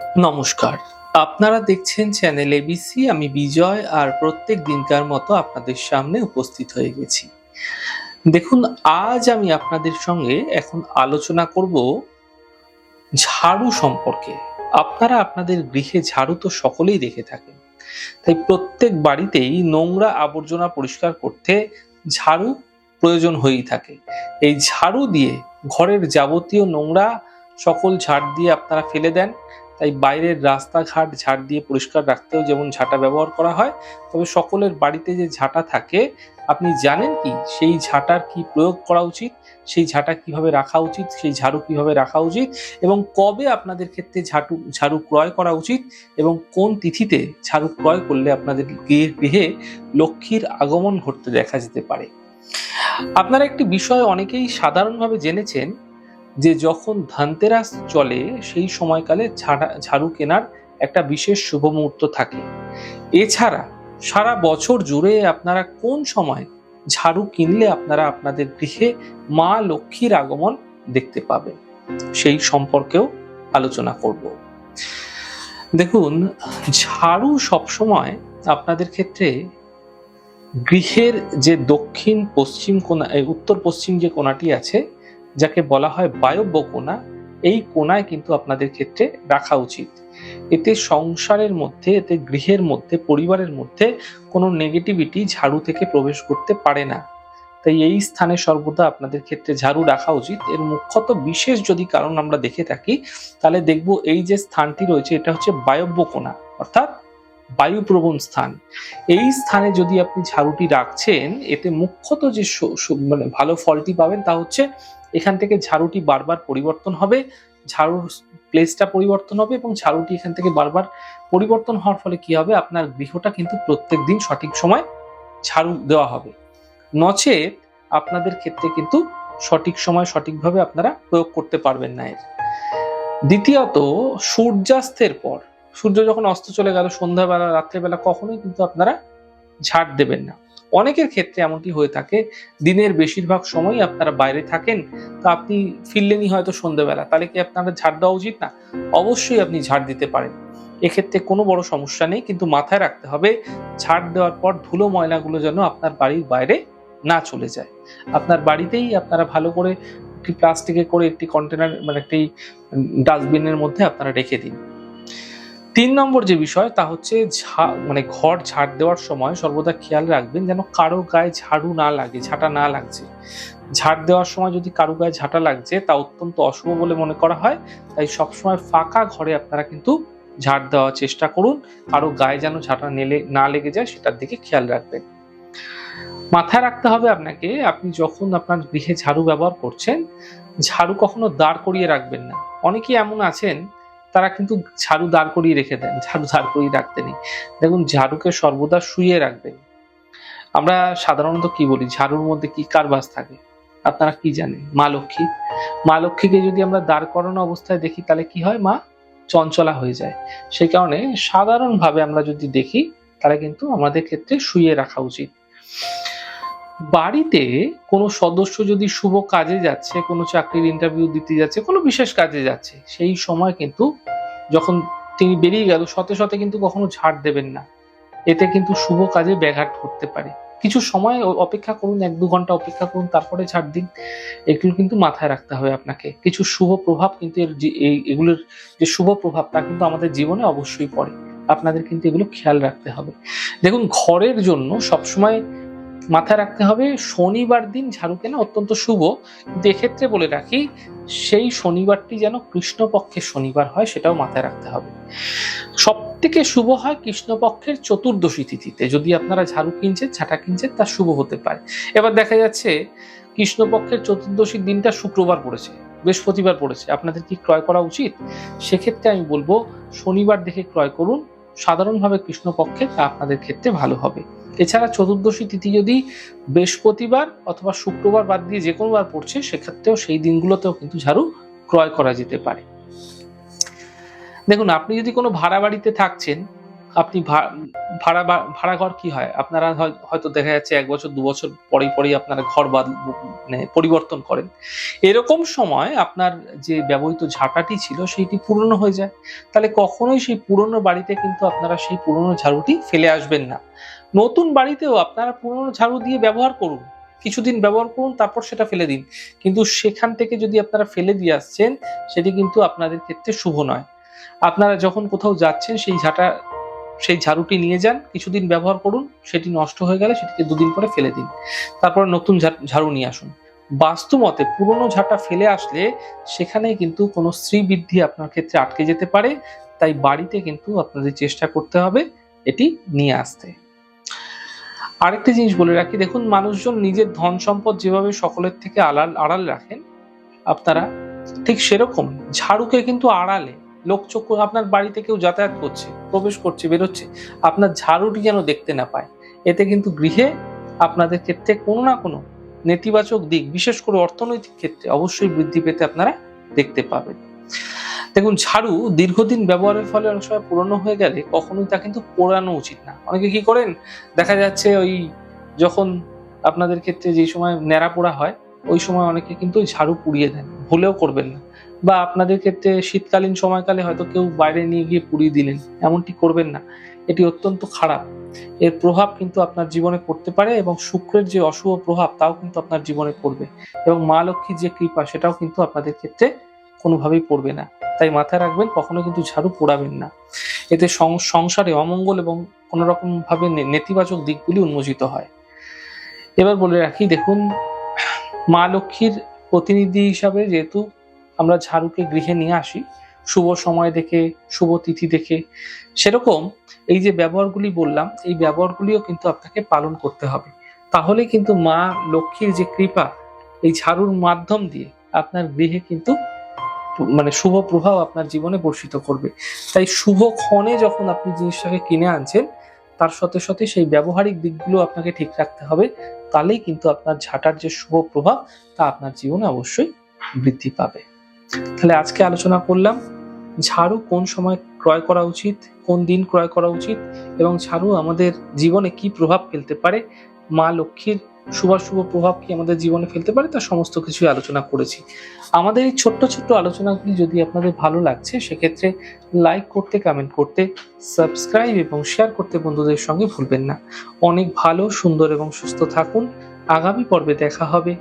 নমস্কার। আপনারা দেখছেন চ্যানেল এবিসি আমি বিজয় আর প্রত্যেক দিনকার মতো আপনাদের সামনে উপস্থিত হয়ে গেছি। দেখুন, আজ আমি আপনাদের সঙ্গে এখন আলোচনা করব ঝাড়ু সম্পর্কে। আপনারা আপনাদের গৃহে ঝাড়ু তো সকলেই দেখে থাকেন। তাই প্রত্যেক বাড়িতেই নোংরা আবর্জনা পরিষ্কার করতে ঝাড়ু প্রয়োজন হয়েই থাকে। এই ঝাড়ু দিয়ে ঘরের যাবতীয় নোংরা সকল ঝাড় দিয়ে আপনারা ফেলে দেন। তাই বাইরের রাস্তাঘাট ঝাড় দিয়ে পরিষ্কার রাখতেও যেমন ঝাঁটা ব্যবহার করা হয়, তবে সকলের বাড়িতে যে ঝাঁটা থাকে, আপনি জানেন কি সেই ঝাঁটার কি প্রয়োগ করা উচিত, সেই ঝাঁটা কীভাবে রাখা উচিত, সেই ঝাড়ু কীভাবে রাখা উচিত এবং কবে আপনাদের ক্ষেত্রে ঝাড়ু ঝাড়ু ক্রয় করা উচিত এবং কোন তিথিতে ঝাড়ু ক্রয় করলে আপনাদের গৃহে লক্ষ্মীর আগমন ঘটতে দেখা যেতে পারে। আপনারা একটি বিষয় অনেকেই সাধারণভাবে জেনেছেন যে যখন ধানতেরাস চলে, সেই সময়কালে ঝাড়া কেনার একটা বিশেষ শুভ মুহূর্ত থাকে। এছাড়া সারা বছর জুড়ে আপনারা কোন সময় ঝাড়ু কিনলে আপনারা আপনাদের গৃহে মা লক্ষ্মীর আগমন দেখতে পাবেন? সেই সম্পর্কেও আলোচনা করব। দেখুন, ঝাড়ু সবসময় আপনাদের ক্ষেত্রে গৃহের যে দক্ষিণ পশ্চিম এই উত্তর পশ্চিম যে কোনাটি আছে যাকে বলা হয় বায়ব্য কোণা এই কোণায় কিন্তু আপনাদের ক্ষেত্রে রাখা উচিত। এতে সংসারের মধ্যে, এতে গৃহের মধ্যে, পরিবারের মধ্যে কোনো নেগেটিভিটি ঝাড়ু থেকে প্রবেশ করতে পারে না। তাই এই স্থানে সর্বদা আপনাদের ক্ষেত্রে ঝাড়ু রাখা উচিত। এর মুখ্যত বিশেষ যদি কারণ আমরা দেখে থাকি, তাহলে দেখব এই যে স্থানটি রয়েছে, এটা হচ্ছে বায়ব্য কোণা অর্থাৎ বায়ুপ্রবণ স্থান। এই স্থানে যদি আপনি ঝাড়ুটি রাখছেন, এতে মুখ্যত যে মানে ভালো ফলটি পাবেন তা হচ্ছে এখান থেকে ঝাড়ুটি বারবার পরিবর্তন হবে, ঝাড়ুর প্লেসটা পরিবর্তন হবে এবং ঝাড়ুটি এখান থেকে বারবার পরিবর্তন হওয়ার ফলে কি হবে? আপনার গৃহটা কিন্তু প্রত্যেক দিন সঠিক সময় ঝাড়ু দেওয়া হবে। নচেত আপনাদের ক্ষেত্রে কিন্তু সঠিক সময় সঠিকভাবে আপনারা প্রয়োগ করতে পারবেন না এর। দ্বিতীয়ত, সূর্যাস্তের পর, সূর্য যখন অস্ত চলে গেল সন্ধ্যাবেলা, রাত্রেবেলা, কখনোই কিন্তু আপনারা ঝাড় দেবেন না। অনেকের ক্ষেত্রে এমনটি হয়ে থাকে, দিনের বেশিরভাগ সময় আপনারা বাইরে থাকেন, তো আপনি ফিরলেনই হয়তো সন্ধ্যাবেলা তাহলে কি আপনারা ঝাড় দেওয়া উচিত? না, অবশ্যই আপনি ঝাড় দিতে পারেন। এক্ষেত্রে কোনো বড় সমস্যা নেই, কিন্তু মাথায় রাখতে হবে, ঝাড় দেওয়ার পর ধুলো ময়লাগুলো যেন আপনার বাড়ির বাইরে না চলে যায়। আপনার বাড়িতেই আপনারা ভালো করে একটি প্লাস্টিকে করে একটি কন্টেনার মানে একটি ডাস্টবিনের মধ্যে আপনারা রেখে দিন। তিন নম্বর যে বিষয়, তা হচ্ছে মানে ঘর ঝাড় দেওয়ার সময় সর্বদা খেয়াল রাখবেন যেন কারও গায়ে ঝাড়ু না লাগে, ঝাঁটা না লাগছে। ঝাড় দেওয়ার সময় যদি কারও গায়ে ঝাঁটা লাগছে, তা অত্যন্ত অশুভ বলে মনে করা হয়। তাই সবসময় ফাঁকা ঘরে আপনারা কিন্তু ঝাড় দেওয়ার চেষ্টা করুন। কারও গায়ে যেন ঝাঁটা নেলে, না লেগে যায়, সেটার দিকে খেয়াল রাখবেন। মাথায় রাখতে হবে আপনাকে, আপনি যখন আপনার গৃহে ঝাড়ু ব্যবহার করছেন, ঝাড়ু কখনো দাঁড় করিয়ে রাখবেন না। অনেকেই এমন আছেন তারা কিন্তু ঝাড়ু দাঁড় করিয়ে রেখে দেন, ঝাড়ু দাঁড় করিয়ে রাখতে নেই। দেখুন, ঝাড়ুকে সর্বদা শুয়ে রাখবেন। আমরা সাধারণত কি বলি? ঝাড়ুর মধ্যে কি কার বাস থাকে? আপনারা কি জানেন? মা লক্ষ্মী। মা লক্ষ্মীকে যদি আমরা দাঁড় করানো অবস্থায় দেখি, তাহলে কি হয়? মা চঞ্চলা হয়ে যায়। সেই কারণে সাধারণভাবে আমরা যদি দেখি, তাহলে কিন্তু আমাদের ক্ষেত্রে শুয়ে রাখা উচিত। বাড়িতে কোনো সদস্য যদি শুভ কাজে যাচ্ছে, কোনো চাকরির ইন্টারভিউ দিতে যাচ্ছে, কোনো বিশেষ কাজে যাচ্ছে, সেই সময় কিন্তু যখন তিনি বেরিয়ে গেল সতে সতে কিন্তু কখনো ঝাড় দেবেন না। এতে কিন্তু শুভ কাজে ব্যাঘাত ঘটতে পারে। কিছু সময় অপেক্ষা করুন, এক দু ঘণ্টা অপেক্ষা করুন, তারপরে ছাড় দিন। এগুলো কিন্তু মাথায় রাখতে হবে আপনাকে। কিছু শুভ প্রভাব কিন্তু এর এগুলোর যে শুভ প্রভাব, তা কিন্তু আমাদের জীবনে অবশ্যই পড়ে। আপনাদের কিন্তু এগুলো খেয়াল রাখতে হবে। দেখুন, ঘরের জন্য সবসময় মাথায় রাখতে হবে, শনিবার দিন ঝাড়ু কেনা অত্যন্ত শুভ। কিন্তু এক্ষেত্রে বলে রাখি, সেই শনিবারটি যেন কৃষ্ণপক্ষের শনিবার হয়, সেটাও মাথায় রাখতে হবে। সব থেকে শুভ হয় কৃষ্ণপক্ষের চতুর্দশী তিথিতে। যদি আপনারা ঝাড়ু কিনছেন, ছাটা কিনছেন, তা শুভ হতে পারে। এবার দেখা যাচ্ছে, কৃষ্ণপক্ষের চতুর্দশীর দিনটা শুক্রবার পড়েছে, বৃহস্পতিবার পড়েছে। আপনাদের কি ক্রয় করা উচিত? সেক্ষেত্রে আমি বলব, শনিবার দেখে ক্রয় করুন। সাধারণভাবে কৃষ্ণপক্ষে তা আপনাদের ক্ষেত্রে ভালো হবে। এছাড়া চতুর্দশী তিথি যদি বৃহস্পতিবার অথবা শুক্রবার বাদ দিয়ে যে কোনো বার পড়ছে, সেক্ষেত্রেও সেই দিনগুলোতেও কিন্তু ঝাড়ু ক্রয় করা যেতে পারে। দেখুন, আপনি যদি কোনো ভাড়া বাড়িতে থাকছেন আপনি ভাড়া ভাড়া ঘর কি হয়? আপনারা হয়- হয়তো দেখা যাচ্ছে এক বছর, দু বছর পরেই পরেই আপনারা ঘর বাদ মানে পরিবর্তন করেন। এরকম সময় আপনার যে ব্যবহৃত ঝাঁটাটি ছিল সেইটি পুরনো হয়ে যায়। তাহলে কখনোই সেই পুরনো বাড়িতে কিন্তু আপনারা সেই পুরনো ঝাড়ুটি ফেলে আসবেন না। নতুন বাড়িতেও আপনারা পুরনো ঝাড়ু দিয়ে ব্যবহার করুন। কিছুদিন ব্যবহার করুন, তারপর সেটা ফেলে দিন। কিন্তু সেখান থেকে যদি আপনারা ফেলে দিয়ে আসছেন, সেটি কিন্তু আপনাদের ক্ষেত্রে শুভ নয়। আপনারা যখন কোথাও যাচ্ছেন, সেই ঝাঁটা সেই ঝাড়ুটি নিয়ে যান, কিছুদিন ব্যবহার করুন, সেটি নষ্ট হয়ে গেলে সেটিকে দুদিন পরে ফেলে দিন। তারপর নতুন ঝাড়ু নিয়ে আসুন। বাস্তু মতে পুরনো ঝাঁটা ফেলে আসলে সেখানে কিন্তু কোনো স্ত্রী বৃদ্ধি আপনার ক্ষেত্রে আটকে যেতে পারে, তাই বাড়িতে কিন্তু আপনাদের চেষ্টা করতে হবে এটি নিয়ে আসতে। আরেকটি জিনিস বলে রাখি, দেখুন, মানুষজন নিজের ধন সম্পদ যেভাবে সকলের থেকে আড়াল আড়াল রাখেন, আপনারা ঠিক সেরকম ঝাড়ুকে কিন্তু আড়ালে লোকচক্ষু আপনার বাড়িতে কেউ যাতায়াত করছে, প্রবেশ করছে, বেরোচ্ছে, আপনার ঝাড়ুটি যেন দেখতে না পায়। এতে কিন্তু গৃহে আপনাদের ক্ষেত্রে কোনো না কোনো নেতিবাচক দিক, বিশেষ করে অর্থনৈতিক ক্ষেত্রে অবশ্যই বৃদ্ধি পেতে আপনারা দেখতে পাবেন। দেখুন, ঝাড়ু দীর্ঘদিন ব্যবহারের ফলে অনেক সময় পুরনো হয়ে গেলে কখনোই তা কিন্তু পোড়ানো উচিত না। অনেকে কি করেন? দেখা যাচ্ছে ওই যখন আপনাদের ক্ষেত্রে যে সময় ন্যাড়া পোড়া হয়, ওই সময় অনেকে কিন্তু ঝাড়ু পুড়িয়ে দেন, ভুলেও করবেন না। বা আপনাদের ক্ষেত্রে শীতকালীন সময়কালে হয়তো কেউ বাইরে নিয়ে গিয়ে পুড়িয়ে দিলেন, এমনটি করবেন না। এটি অত্যন্ত খারাপ। এর প্রভাব কিন্তু আপনার জীবনে পড়তে পারে এবং শুক্রের যে অশুভ প্রভাব, তাও কিন্তু আপনার জীবনে পড়বে এবং মা লক্ষ্মীর যে কৃপা, সেটাও কিন্তু আপনাদের ক্ষেত্রে কোনোভাবেই পড়বে না। তাই মাথায় রাখবেন, কখনো কিন্তু ঝাড়ু পোড়াবেন না। এতে সংসারে অমঙ্গল এবং কোনো রকম ভাবে নে- নেতিবাচক দিকগুলি উন্মোচিত হয়। এবার বলে রাখি, দেখুন, মা লক্ষ্মীর প্রতিনিধি হিসাবে যেহেতু আমরা ঝাড়ুকে গৃহে নিয়ে আসি। শুভ সময় দেখে, শুভ তিথি দেখে। সেরকম এই যে ব্যবহারগুলি বললাম, এই ব্যবহারগুলিও কিন্তু আপনাকে পালন করতে হবে। তাহলে কিন্তু মা লক্ষ্মীর যে কৃপা, এই ঝাড়ুর মাধ্যম দিয়ে আপনার গৃহে কিন্তু মানে শুভ প্রভাব আপনার জীবনে বর্ষিত করবে। তাই শুভ ক্ষণে যখন আপনি জিনিসটাকে কিনে আনছেন, তার সাথে সাথে সেই ব্যবহারিক দিকগুলো আপনাকে ঠিক রাখতে হবে। তাহলেই কিন্তু আপনার ঝাঁটার যে শুভ প্রভাব, তা আপনার জীবনে অবশ্যই বৃদ্ধি পাবে। তাহলে আজকে আলোচনা করলাম ঝাড়ু কোন সময় ক্রয় করা উচিত, কোন দিন ক্রয় করা উচিত এবং ঝাড়ু আমাদের জীবনে কি প্রভাব ফেলতে পারে? মা লক্ষ্মীর শুভাশুভ প্রভাব কি আমাদের জীবনে ফেলতে পারে? তার সমস্ত কিছুই আলোচনা করেছি। আমাদের এই ছোট্ট ছোট্ট আলোচনাগুলি যদি আপনাদের ভালো লাগছে, সেক্ষেত্রে লাইক করতে কমেন্ট করতে সাবস্ক্রাইব এবং শেয়ার করতে বন্ধুদের সঙ্গে ভুলবেন না। অনেক ভালো, সুন্দর এবং সুস্থ থাকুন। আগামী পর্বে দেখা হবে।